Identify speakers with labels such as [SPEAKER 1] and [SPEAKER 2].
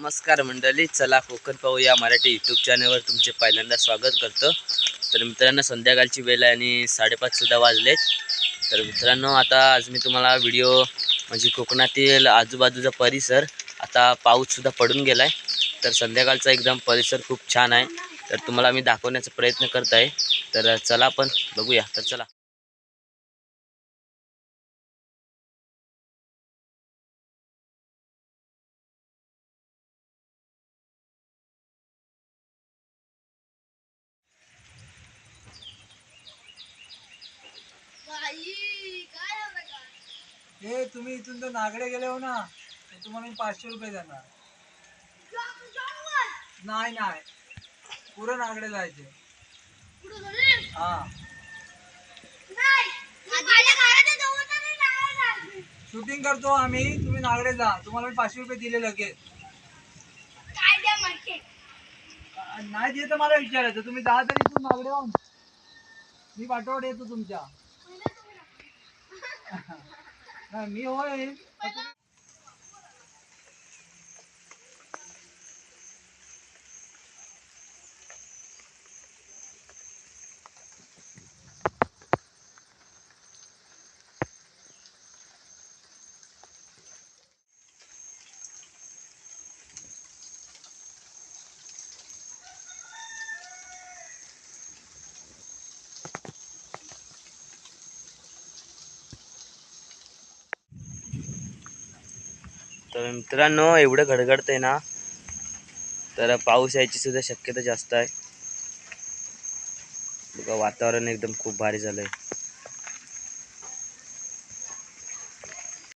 [SPEAKER 1] नमस्कार मंडळी चला कोकण पाहू या मराठी यूट्यूब चॅनलवर तुमचे पहिल्यांदा स्वागत करतो. तर मित्रांनो संध्याकाळची वेळ आहे आणि साडेपाचसुद्धा वाजलेत. तर मित्रांनो आता आज मी तुम्हाला व्हिडिओ म्हणजे कोकणातील आजूबाजूचा परिसर आता पाऊससुद्धा पडून गेला आहे तर संध्याकाळचा एकदम परिसर खूप छान आहे. तर तुम्हाला मी दाखवण्याचा प्रयत्न करत आहे. तर चला आपण बघूया. तर चला.
[SPEAKER 2] हे तुम्ही इथून तर नागडे गेले हो ना तर तुम्हाला मी पाचशे रुपये देणार. नाही नाही. पुरं नागडे जायचे. हा. शूटिंग करतो आम्ही तुम्ही नागडे जा. तुम्हाला मी पाचशे रुपये दिले लगेच. नाही दिले तर मला विचारायचं. तुम्ही जा तरी इथून नागडे जाऊन मी पाठवड येतो तुमच्या. नाही मी होय पण तुम्ही-
[SPEAKER 1] तर मित्रांनो एवढं गडगडतंय ना तर पाऊस यायची सुद्धा शक्यता जास्त आहे. बघा वातावरण एकदम खूप भारी झालं आहे